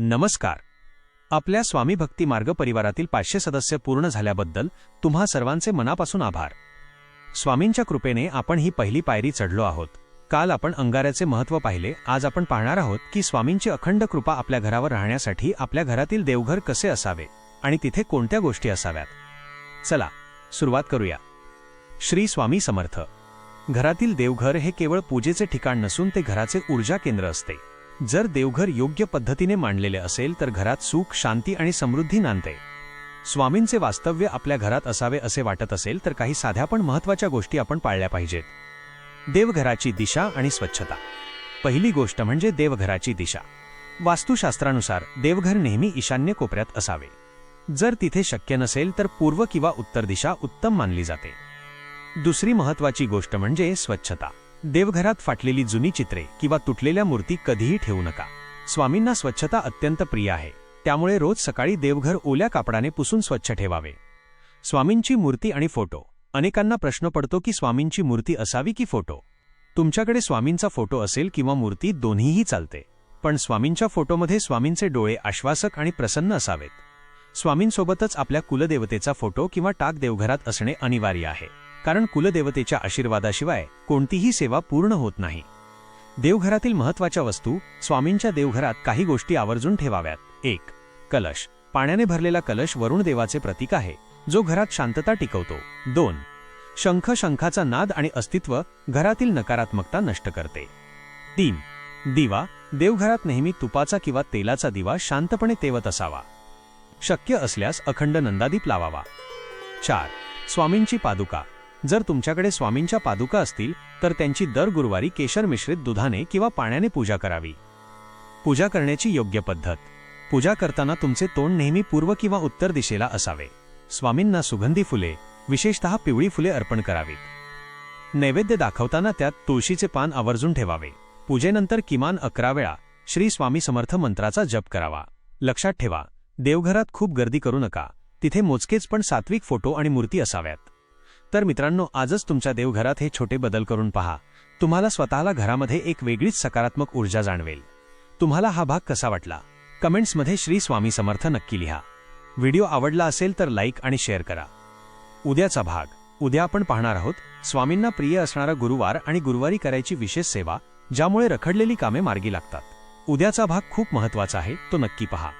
नमस्कार. आपल्या स्वामी भक्ती मार्ग परिवारातील पाचशे सदस्य पूर्ण झाल्याबद्दल तुम्हा सर्वांचे मनापासून आभार. स्वामींच्या कृपेने आपण ही पहिली पायरी चढलो आहोत. काल आपण अंगाऱ्याचे महत्त्व पाहिले आज आपण पाहणार आहोत की स्वामींची अखंड कृपा आपल्या घरावर राहण्यासाठी आपल्या घरातील देवघर कसे असावे आणि तिथे कोणत्या गोष्टी असाव्यात. चला सुरुवात करूया. श्री स्वामी समर्थ. घरातील देवघर हे केवळ पूजेचे ठिकाण नसून ते घराचे ऊर्जा केंद्र असते. जर देवघर योग्य पद्धतीने मांडलेले असेल तर घरात सुख शांती आणि समृद्धी नांदते. स्वामींचे वास्तव्य आपल्या घरात असावे असे वाटत असेल तर काही साध्या पण महत्त्वाच्या गोष्टी आपण पाळल्या पाहिजेत. देवघराची दिशा आणि स्वच्छता. पहिली गोष्ट म्हणजे देवघराची दिशा. वास्तुशास्त्रानुसार देवघर नेहमी ईशान्य कोपऱ्यात असावे. जर तिथे शक्य नसेल तर पूर्व किंवा उत्तर दिशा उत्तम मानली जाते. दुसरी महत्वाची गोष्ट म्हणजे स्वच्छता. देवघरात फाटलेली जुनी चित्रे किंवा तुटलेल्या मूर्ती कधीही ठेवू नका. स्वामींना स्वच्छता अत्यंत प्रिय आहे. त्यामुळे रोज सकाळी देवघर ओल्या कापडाने पुसून स्वच्छ ठेवावे. स्वामींची मूर्ती आणि फोटो. अनेकांना प्रश्न पडतो की स्वामींची मूर्ती असावी की फोटो? तुमच्याकडे स्वामींचा फोटो असेल किंवा मूर्ती दोन्हीही चालते. पण स्वामींच्या फोटोमध्ये स्वामींचे डोळे आश्वासक आणि प्रसन्न असावेत. स्वामींसोबतच आपल्या कुलदेवतेचा फोटो किंवा टाक देवघरात असणे अनिवार्य आहे. कारण कुलदेवतेच्या आशीर्वादाशिवाय कोणतीही सेवा पूर्ण होत नाही. देवघरातील महत्त्वाच्या वस्तू स्वामींच्या देवघरात काही गोष्टी आवर्जून ठेवाव्यात. एक कलश. पाण्याने भरलेला कलश वरुण देवाचे प्रतीक आहे जो घरात शांतता टिकवतो. दोन शंख शंखाचा नाद आणि अस्तित्व घरातील नकारात्मकता नष्ट करते. तीन दिवा. देवघरात नेहमी तुपाचा किंवा तेलाचा दिवा शांतपणे तेवत असावा. शक्य असल्यास अखंड नंदादीप लावावा. चार स्वामींची पादुका. जर तुमच्याकडे स्वामींच्या पादुका असतील तर त्यांची दर गुरुवारी केशर मिश्रित दुधाने किंवा पाण्याने पूजा करावी. पूजा करण्याची योग्य पद्धत. पूजा करताना तुमचे तोंड नेहमी पूर्व किंवा उत्तर दिशेला असावे. स्वामींना सुगंधी फुले विशेषतः पिवळी फुले अर्पण करावीत. नैवेद्य दाखवताना त्यात तुळशीचे पान आवर्जून ठेवावे. पूजेनंतर किमान अकरा वेळा श्री स्वामी समर्थ मंत्राचा जप करावा. लक्षात ठेवा देवघरात खूप गर्दी करू नका. तिथे मोजकेच पण सात्विक फोटो आणि मूर्ती असाव्यात. तर मित्रांनो आजच तुमच्या देवघरात हे छोटे बदल करून पहा. तुम्हाला स्वतःला घरामध्ये एक वेगळीच सकारात्मक ऊर्जा जाणवेल. तुम्हाला हा भाग कसा वाटला? कमेंट्समध्ये श्री स्वामी समर्थ नक्की लिहा. व्हिडिओ आवडला असेल तर लाईक आणि शेअर करा. उद्याचा भाग. उद्या आपण पाहणार आहोत स्वामींना प्रिय असणारा गुरुवार आणि गुरुवारी करायची विशेष सेवा ज्यामुळे रखडलेली कामे मार्गी लागतात. उद्याचा भाग खूप महत्त्वाचा आहे तो नक्की पहा.